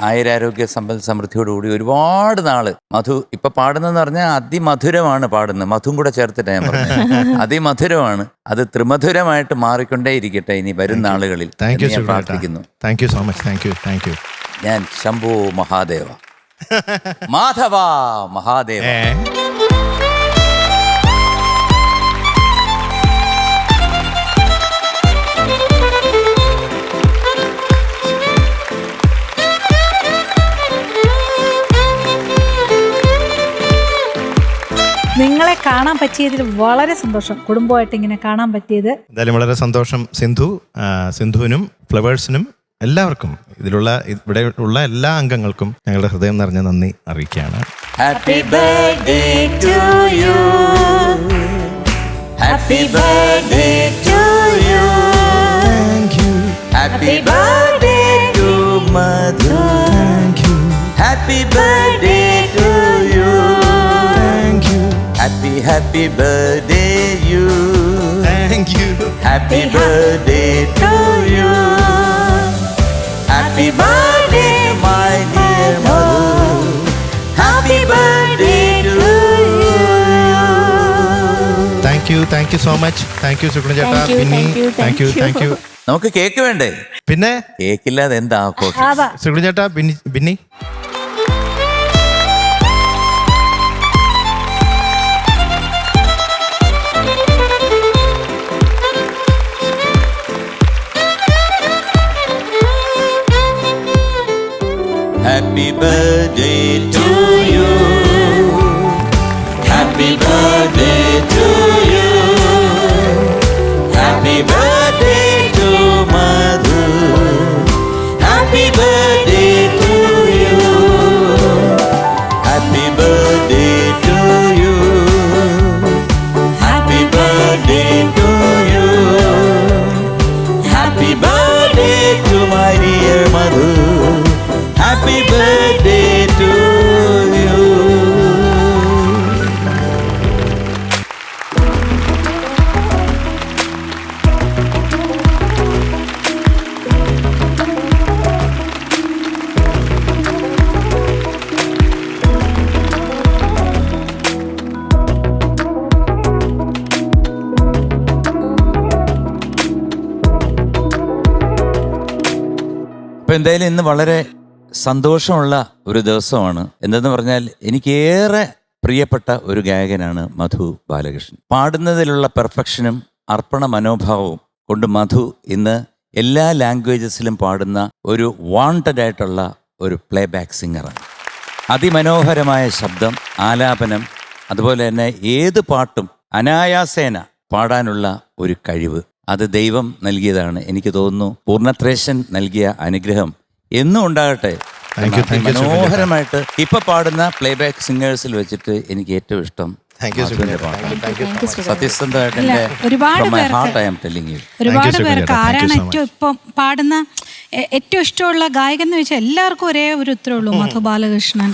ആയുരാരോഗ്യ സമ്പൽ സമൃദ്ധിയോടുകൂടി ഒരുപാട് നാൾ. മധു ഇപ്പൊ പാടുന്നെന്ന് പറഞ്ഞാൽ അതിമധുരമാണ് പാടുന്നത്. മധുവും കൂടെ ചേർത്തിട്ട് ഞാൻ പറഞ്ഞത്. അതിമധുരമാണ്. അത് ത്രിമധുരമായിട്ട് മാറിക്കൊണ്ടേ ഇരിക്കട്ടെ ഇനി വരും നാളുകളിൽ ഞാൻ പ്രാർത്ഥിക്കുന്നു. Thank you so much thank you thank you ഞാൻ ശംഭു മഹാദേവ. മാധവ മഹാദേവ. നിങ്ങളെ കാണാൻ പറ്റിയതിൽ വളരെ സന്തോഷം. കുടുംബമായിട്ട് ഇങ്ങനെ കാണാൻ പറ്റിയത്. എന്തായാലും വളരെ സന്തോഷം സിന്ധു സിന്ധുവിനും ഫ്ലവേഴ്സിനും എല്ലാവർക്കും. ഇതിലുള്ള ഇവിടെ ഉള്ള എല്ലാ അംഗങ്ങൾക്കും ഞങ്ങളുടെ ഹൃദയം നിറഞ്ഞ നന്ദി അറിയിക്കുകയാണ്. Happy birthday to you happy birthday to you happy birthday to Madhu happy birthday happy birthday you. Thank you. Happy hey, birthday ha- to you. Happy birthday happy birthday to you thank you thank you so much thank you Suguna ചേട്ടാ Thank you, പിന്നെ thank you, thank you thank thank you നമുക്ക് cake വേണ്ടേ? പിന്നെ? കേക്കില്ലാതെ എന്താ ആഘോഷം? ചേട്ടാ Binny Binny. Happy birthday to Happy birthday to you. ഇപ്പൊ എന്തായാലും ഇന്ന് വളരെ സന്തോഷമുള്ള ഒരു ദിവസമാണ്. എന്തെന്ന് പറഞ്ഞാൽ എനിക്കേറെ പ്രിയപ്പെട്ട ഒരു ഗായകനാണ് മധു ബാലകൃഷ്ണൻ. പാടുന്നതിലുള്ള പെർഫെക്ഷനും അർപ്പണ മനോഭാവവും കൊണ്ട് മധു ഇന്ന് എല്ലാ ലാംഗ്വേജസിലും പാടുന്ന ഒരു വാണ്ടഡ് ആയിട്ടുള്ള ഒരു പ്ലേ ബാക്ക് സിംഗറാണ്. അതിമനോഹരമായ ശബ്ദം ആലാപനം അതുപോലെ തന്നെ ഏത് പാട്ടും അനായാസേന പാടാനുള്ള ഒരു കഴിവ്. അത് ദൈവം നൽകിയതാണ്. എനിക്ക് തോന്നുന്നു പൂർണത്രേശൻ നൽകിയ അനുഗ്രഹം എന്നും ഉണ്ടാകട്ടെ. Thank you, thank you, മനോഹരമായിട്ട് ഇപ്പൊ പാടുന്ന പ്ലേബാക്ക് സിംഗേഴ്സിൽ വെച്ചിട്ട് എനിക്ക് ഏറ്റവും ഇഷ്ടം ഒരുപാട് പേർക്ക് ആരാണ് ഏറ്റവും ഇപ്പം പാടുന്ന ഏറ്റവും ഇഷ്ടമുള്ള ഗായകൻ എന്ന് വെച്ചാൽ എല്ലാവർക്കും ഒരേ ഒരു ഉത്തരവുള്ളൂ മധു ബാലകൃഷ്ണൻ.